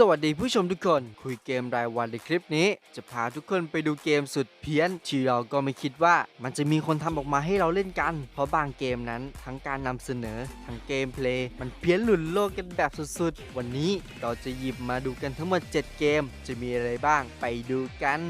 สวัสดีผู้ชมทุกคน คุยเกมรายวันในคลิปนี้ จะพาทุกคนไปดูเกมสุดเพี้ยน ที่เราก็ไม่คิดว่ามันจะมีคนทำออกมาให้เราเล่นกัน เพราะบางเกมนั้นทั้งการนำเสนอ ทั้งเกมเพลย์มันเพี้ยนหลุนโลกกันแบบสุดๆ วันนี้เราจะหยิบมาดูกันทั้งหมด 7 เกม จะมีอะไรบ้างไปดูกัน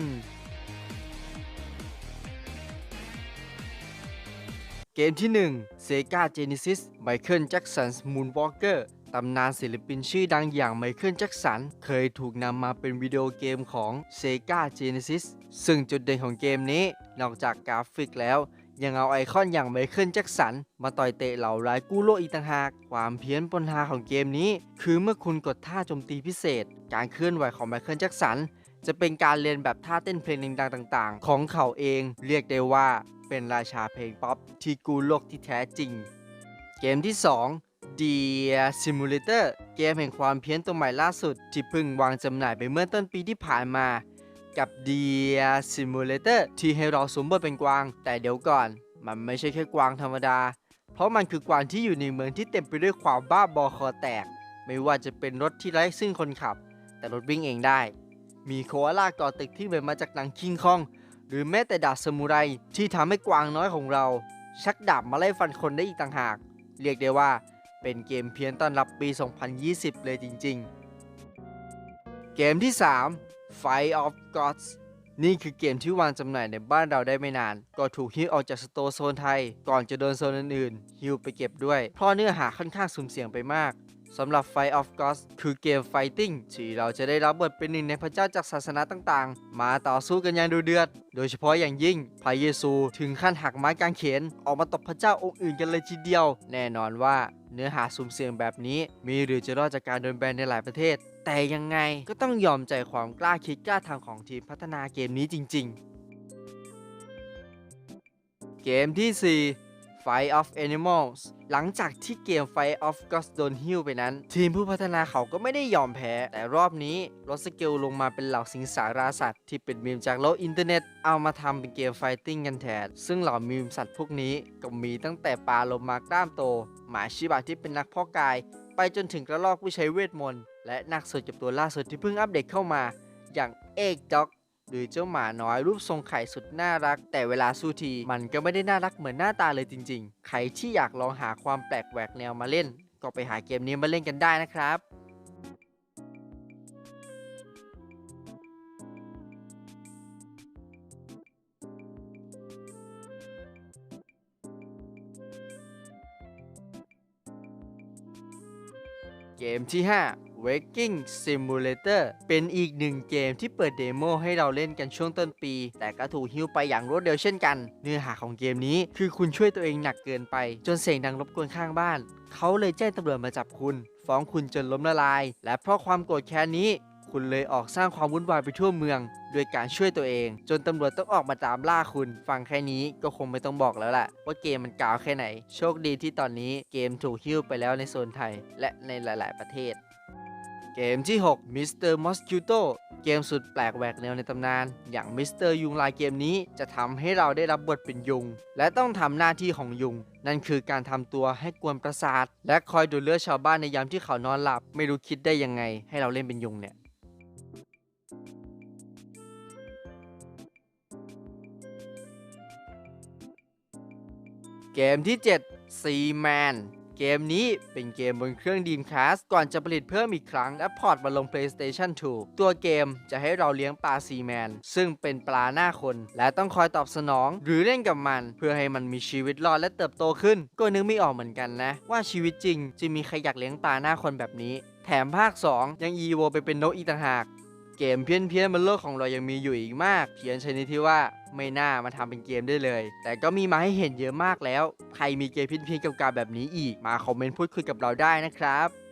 เกมที่ 1 Sega Genesis Michael Jackson's Moonwalker ตำนานศิลปินชื่อดังอย่างไมเคิลแจ็กสัน เคยถูกนำมาเป็นวิดีโอเกมของ Sega Genesis ซึ่งจุดเด่นของเกมนี้ นอกจากกราฟิกแล้ว ยังเอาไอคอนอย่างไมเคิลแจ็กสัน มาต่อยเตะเหล่าร้ายกู้โลกอีกต่างหาก ความเพี้ยนปนฮาของเกมนี้ คือเมื่อคุณกดท่าโจมตีพิเศษ การเคลื่อนไหวของไมเคิลแจ็กสันจะเป็นการเรียนแบบท่าเต้นเพลงดังๆต่างๆ ของเขาเองเรียกได้ว่าเป็นราชาเพลงป๊อปที่กู้โลกที่แท้จริง เกมที่ 2 Dear Simulator เกมแห่งความเพี้ยนตัวใหม่ล่าสุด ที่เพิ่งวางจำหน่ายไปเมื่อต้นปีที่ผ่านมากับ Dear Simulator ที่ให้เราสมบทเป็นกวาง แต่เดี๋ยวก่อน มันไม่ใช่แค่กวางธรรมดา เพราะมันคือกวางที่อยู่ในเมืองที่เต็มไปด้วยความบ้าบอคอแตก ไม่ว่าจะเป็นรถที่ไร้ซึ่งคนขับ แต่รถวิ่งเองได้ มีโคอาล่าก่อตึกที่เหมือนมาจากหนังคิงคอง หรือแม้แต่ดาบซามูไรที่ทำให้กวางน้อยของเรา ชักดาบมาไล่ฟันคนได้อีกต่างหาก เรียกได้ว่า เป็นเกมเพียนต้อนรับปี 2020 เลยจริงๆ เกมที่ 3 Fight of Gods นี่คือเกมที่วางจำหน่ายในบ้านเราได้ไม่นาน ก็ถูกฮิ้วออกจากสโตร์โซนไทย ก่อนจะโดนโซนอื่นๆฮิ้วไปเก็บด้วย เพราะเนื้อหาค่อนข้างสุ่มเสี่ยงไปมาก สำหรับ Fight of Gods คือเกม Fighting ที่เราจะได้รับบทเป็นหนึ่งในพระเจ้าจากศาสนาต่างๆ มาต่อสู้กันอย่างดูเดือด โดยเฉพาะอย่างยิ่งพระเยซูถึงขั้นหักไม้กางเขนออกมาตบพระเจ้าองค์อื่นกันเลยทีเดียว แน่นอนว่าเนื้อหาสุ่มเสี่ยงแบบนี้ มีหรือจะรอดจากการโดนแบนในหลายประเทศ แต่ยังไงก็ต้องยอมใจความกล้าคิดกล้าทำของทีมพัฒนาเกมนี้จริง ๆ เกมที่ 4 Fight of Animals หลังจากที่เกม Fight of Gods โดนฮิ้วไปนั้น ทีมผู้พัฒนาเขาก็ไม่ได้ยอมแพ้ แต่รอบนี้ลดสเกลลงมาเป็นเหล่าสิงสาราสัตว์ที่เป็นมีมจากโลกอินเทอร์เน็ต เอามาทำเป็นเกมไฟติ้งกันแทน ซึ่งเหล่ามีมสัตว์พวกนี้ก็มีตั้งแต่ปลาโลมากล้ามโต หมาชิบะที่เป็นนักพาะกาย ไปจนถึงกระรอกผู้ใช้เวทมนต์และนักสุดกับตัวล่าสุดที่เพิ่งอัปเดตเข้ามา อย่างเอกด็อก หรือเจ้าหมาน้อยรูปทรงไข่สุดน่ารัก แต่เวลาสู้ที มันก็ไม่ได้น่ารักเหมือนหน้าตาเลยจริง ๆ ใครที่อยากลองหาความแปลกแหวกแนวมาเล่น ก็ไปหาเกมนี้มาเล่นกันได้นะครับเกมที่ 5 Waking Simulator เป็นอีกหนึ่งเกมที่เปิดเดโมให้เราเล่นกันช่วงต้นปี แต่ก็ถูกฮิ้วไปอย่างรวดเร็วเช่นกัน เนื้อหาของเกมนี้คือคุณช่วยตัวเองหนักเกินไป จนเสียงดังรบกวนข้างบ้าน เขาเลยแจ้งตำรวจมาจับคุณ ฟ้องคุณจนล้มละลาย และเพราะความโกรธแค้นนี้ คุณเลยออกสร้างความวุ่นวายไปทั่วเมือง โดยการช่วยตัวเอง จนตำรวจต้องออกมาตามล่าคุณ ฟังแค่นี้ก็คงไม่ต้องบอกแล้วแหละว่าเกมมันกาวแค่ไหน โชคดีที่ตอนนี้เกมถูกฮิ้วไปแล้วในโซนไทย และในหลาย ๆ ประเทศ เกมที่ 6 Mr. Mosquito เกมสุดแปลกแหวกแนวในตำนาน อย่าง Mr. ยุงลายเกมนี้จะทำให้เราได้รับบทเป็นยุง และต้องทำหน้าที่ของยุง นั่นคือการทำตัวให้กวนประสาท และคอยดูเลือดชาวบ้านในยามที่เขานอนหลับ ไม่รู้คิดได้ยังไง ให้เราเล่นเป็นยุงเนี่ยเกมที่ 7 Seaman เกมนี้เป็นเกมบนเครื่อง Dreamcast ก่อนจะผลิตเพิ่มอีกครั้ง และพอร์ตมาลง PlayStation 2 ตัวเกมจะให้เราเลี้ยงปลาซีแมน ซึ่งเป็นปลาหน้าคน และต้องคอยตอบสนอง หรือเล่นกับมัน เพื่อให้มันมีชีวิตรอดและเติบโตขึ้น ก็นึกไม่ออกเหมือนกันนะ ว่าชีวิตจริงจะมีใครอยากเลี้ยงปลาหน้าคนแบบนี้ แถมภาค 2 ยังอีโวไปเป็นนกอีกต่างหาก เกมเพี้ยนเพี้ยนๆบนโลกของเรายังมีอยู่อีกมาก เพี้ยนชนิดที่ว่าไม่น่ามาทำเป็นเกมได้เลย แต่ก็มีมาให้เห็นเยอะมากแล้ว ใครมีเกมเพี้ยนเพี้ยนๆเก่าแบบนี้อีกมาคอมเมนต์พูดคุยกับเราได้นะครับ